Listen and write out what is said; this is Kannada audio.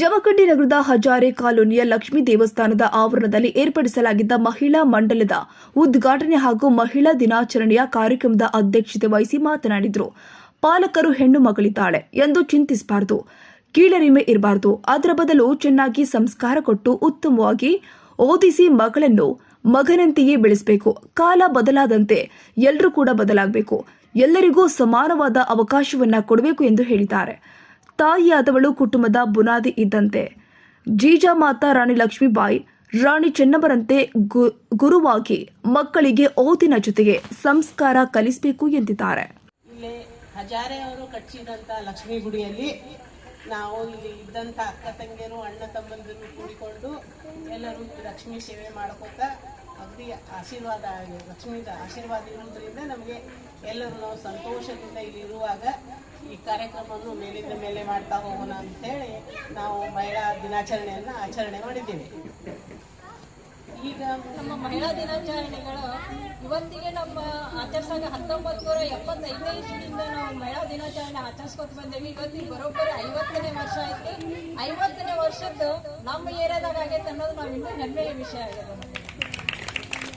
ಜಮಖಂಡಿ ನಗರದ ಹಜಾರೆ ಕಾಲೋನಿಯ ಲಕ್ಷ್ಮೀ ದೇವಸ್ಥಾನದ ಆವರಣದಲ್ಲಿ ಏರ್ಪಡಿಸಲಾಗಿದ್ದ ಮಹಿಳಾ ಮಂಡಲದ ಉದ್ಘಾಟನೆ ಹಾಗೂ ಮಹಿಳಾ ದಿನಾಚರಣೆಯ ಕಾರ್ಯಕ್ರಮದ ಅಧ್ಯಕ್ಷತೆ ವಹಿಸಿ ಮಾತನಾಡಿದರು. ಪಾಲಕರು ಹೆಣ್ಣು ಮಗಳಿದ್ದಾಳೆ ಎಂದು ಚಿಂತಿಸಬಾರದು, ಕೀಳರಿಮೆ ಇರಬಾರದು. ಅದರ ಬದಲು ಚೆನ್ನಾಗಿ ಸಂಸ್ಕಾರ ಕೊಟ್ಟು ಉತ್ತಮವಾಗಿ ಓದಿಸಿ ಮಗಳನ್ನು ಮಗನಂತೆಯೇ ಬೆಳೆಸಬೇಕು. ಕಾಲ ಬದಲಾದಂತೆ ಎಲ್ಲರೂ ಕೂಡ ಬದಲಾಗಬೇಕು. ಎಲ್ಲರಿಗೂ ಸಮಾನವಾದ ಅವಕಾಶವನ್ನ ಕೊಡಬೇಕು ಎಂದು ಹೇಳಿದ್ದಾರೆ. ತಾಯಿಯಾದವಳು ಕುಟುಂಬದ ಬುನಾದಿ ಇದ್ದಂತೆ. ಜೀಜಾ ಮಾತಾ, ರಾಣಿ ಲಕ್ಷ್ಮೀಬಾಯಿ, ರಾಣಿ ಚೆನ್ನಮ್ಮರಂತೆ ಗುರುವಾಗಿ ಮಕ್ಕಳಿಗೆ ಓದಿನ ಜೊತೆಗೆ ಸಂಸ್ಕಾರ ಕಲಿಸಬೇಕು ಎಂದಿದ್ದಾರೆ. ಇಲ್ಲಿ ಹಜಾರೆ ಅವರು ಕಟ್ಟಿಸಿದಂಥ ಲಕ್ಷ್ಮೀ ಗುಡಿಯಲ್ಲಿ ನಾವು ಇಲ್ಲಿ ಇದ್ದಂತ ಅಕ್ಕ ತಂಗಿಯರು, ಅಣ್ಣ ತಮ್ಮಂದಿರು ಕೂಡಿಕೊಂಡು ಎಲ್ಲರೂ ಲಕ್ಷ್ಮೀ ಸೇವೆ ಮಾಡ್ಕೋತ ಅಗದಿ ಆಶೀರ್ವಾದ, ಲಕ್ಷ್ಮೀದ ಆಶೀರ್ವಾದ ಇರುವುದರಿಂದ ನಮಗೆ ಎಲ್ಲರೂ ನಾವು ಸಂತೋಷದಿಂದ ಇಲ್ಲಿ ಇರುವಾಗ ಈ ಕಾರ್ಯಕ್ರಮವನ್ನು ಮೇಲಿಂದ ಮೇಲೆ ಮಾಡ್ತಾ ಹೋಗೋಣ ಅಂತೇಳಿ ನಾವು ಮಹಿಳಾ ದಿನಾಚರಣೆಯನ್ನು ಆಚರಣೆ ಮಾಡಿದ್ದೀವಿ. ಈಗ ನಮ್ಮ ಮಹಿಳಾ ದಿನಾಚರಣೆಗಳು ಇವತ್ತಿಗೆ ನಮ್ಮ ಆಚರಿಸಾಗ ಹತ್ತೊಂಬತ್ತು ನೂರ ಎಪ್ಪತ್ತೈದನೇ ಇಸ್ವಿಯಿಂದ ನಾವು ಮಹಿಳಾ ದಿನಾಚರಣೆ ಆಚರಿಸ್ಕೊತ ಬಂದೇವಿ. ಇವತ್ತಿಗೆ ಬರೋಬ್ಬರಿ ಐವತ್ತನೇ ವರ್ಷ ಆಯ್ತು. ಐವತ್ತನೇ ವರ್ಷದ್ದು ನಮ್ಮ ಏರಿಯಾದಾಗ ಆಗೈತೆ ಅನ್ನೋದು ನಾವು ಇನ್ನೂ ಹೆಮ್ಮೆಯ ವಿಷಯ ಆಗಿದೆ.